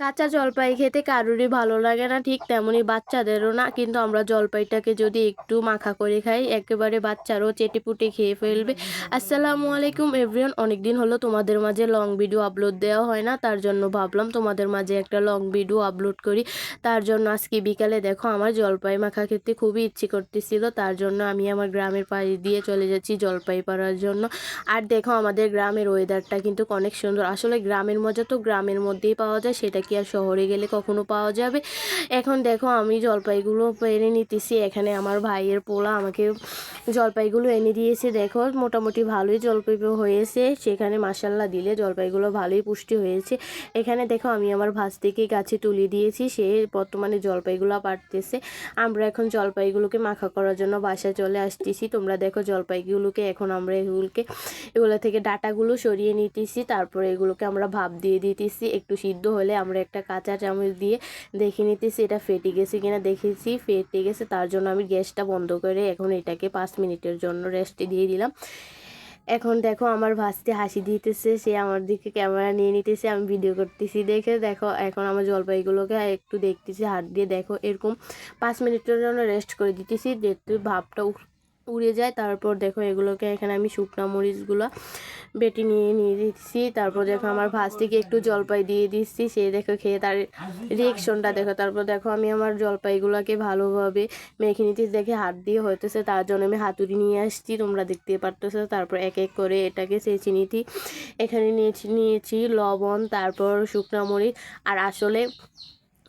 কাঁচা জলপাই খেতে কারোরই ভালো লাগে না, ঠিক তেমনই বাচ্চাদেরও না। কিন্তু আমরা জলপাইটাকে যদি একটু মাখা করে খাই, একেবারে বাচ্চারও চেটেপুটে খেয়ে ফেলবে। আসসালামু আলাইকুম এভরিওয়ান অনেক দিন হলো তোমাদের মাঝে লং ভিডিও আপলোড দেওয়া হয় না, তার জন্য ভাবলাম তোমাদের মাঝে একটা লং ভিডিও আপলোড করি। তার জন্য আজকে বিকালে দেখো আমার জলপাই মাখা খেতে খুবই ইচ্ছে করতেছিল, তার জন্য আমি আমার গ্রামের পাড়ি দিয়ে চলে যাচ্ছি জলপাই পাড়ার জন্য। আর দেখো আমাদের গ্রামের ওয়েদারটা কিন্তু অনেক সুন্দর। আসলে গ্রামের মজা তো গ্রামের মধ্যেই পাওয়া যায়, সেটা কি আর শহরে গেলে কখনো পাওয়া যাবে? এখন দেখো আমি জলপাইগুলো পেরে নিতেছি। এখানে আমার ভাইয়ের পোলা আমাকে জলপাইগুলো এনে দিয়েছে, দেখো, মোটামুটি ভালোই জলপাই হয়েছে। সেখানে মাসাল্লা দিলে জলপাইগুলো ভালোই পুষ্টি হয়েছে। এখানে দেখো, আমি আমার ভাজ থেকে গাছে তুলে দিয়েছি, সে বর্তমানে জলপাইগুলো পারতেছে আমরা এখন জলপাইগুলোকে মাখা করার জন্য বাসায় চলে আসতেছি। তোমরা দেখো, জলপাইগুলোকে এখন আমরা এগুলোকে, এগুলো থেকে ডাটাগুলো সরিয়ে নিতেছি। তারপরে এগুলোকে আমরা ভাপ দিয়ে দিতেছি। একটু সিদ্ধ হলে আমরা একটা কাঁচা চামচ দিয়ে দেখে নিতেছি এটা ফেটে গেছে কিনা। দেখেছি, ফেটে গেছে, তার জন্য আমি গ্যাসটা বন্ধ করে এখন এটাকে পাঁচ মিনিটের জন্য রেস্টে দিয়ে দিলাম। এখন দেখো আমার ভাসতে হাসি দিতেছে, সে আমার দিকে ক্যামেরা নিয়ে নিতেছে, আমি ভিডিও করতেছি। দেখে দেখো এখন আমার জলপাইগুলোকে একটু দেখতেছি, হাত দিয়ে দেখো এরকম পাঁচ মিনিটের জন্য রেস্ট করে দিতেছি যেহেতু ভাবটা উড়ে যায়। তারপর দেখো এগুলোকে এখানে আমি শুকনো মরিচগুলো বেটে নিয়ে নিয়ে দিচ্ছি। তারপর দেখো আমার ভাজ থেকে একটু জলপাই দিয়ে দিচ্ছি। সে দেখো খেয়ে তার রিয়েকশনটা দেখো। তারপর দেখো আমি আমার জলপাইগুলোকে ভালোভাবে মেখে নিতেছি দেখে হাত দিয়ে হইতেছে, তার জন্য আমি হাতুড়ি নিয়ে আসছি। তোমরা দেখতে পারতেছো। তারপর এক এক করে এটাকে সেচে নিতি এখানে নিয়েছি নিয়েছি লবণ, তারপর শুকনো মরিচ। আর আসলে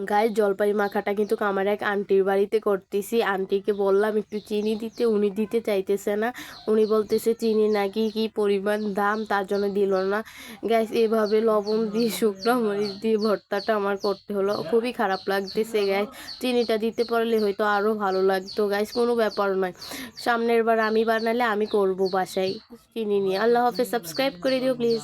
গায়ে জলপাই মাখাটা কিন্তু আমার এক আন্টির বাড়িতে করতেছি। আন্টিকে বললাম, একটু চিনি দিতে। উনি দিতে চাইতেছে না। উনি বলতেছে, চিনি নাকি কি পরিমাণ দাম? তার জন্য দিল না। গ্যাস এভাবে লবণ দিয়ে, শুকনো মরিচ দিয়ে ভর্তাটা আমার করতে হলো। খুবই খারাপ লাগতেছে গ্যাস চিনিটা দিতে পারলে হয়তো আরও ভালো লাগতো গ্যাস কোনো ব্যাপার নয়। সামনের বার আমি বানালে আমি করব বাসায় চিনি নিয়ে। আল্লাহ হাফেজ। সাবস্ক্রাইব করে দিও, প্লিজ।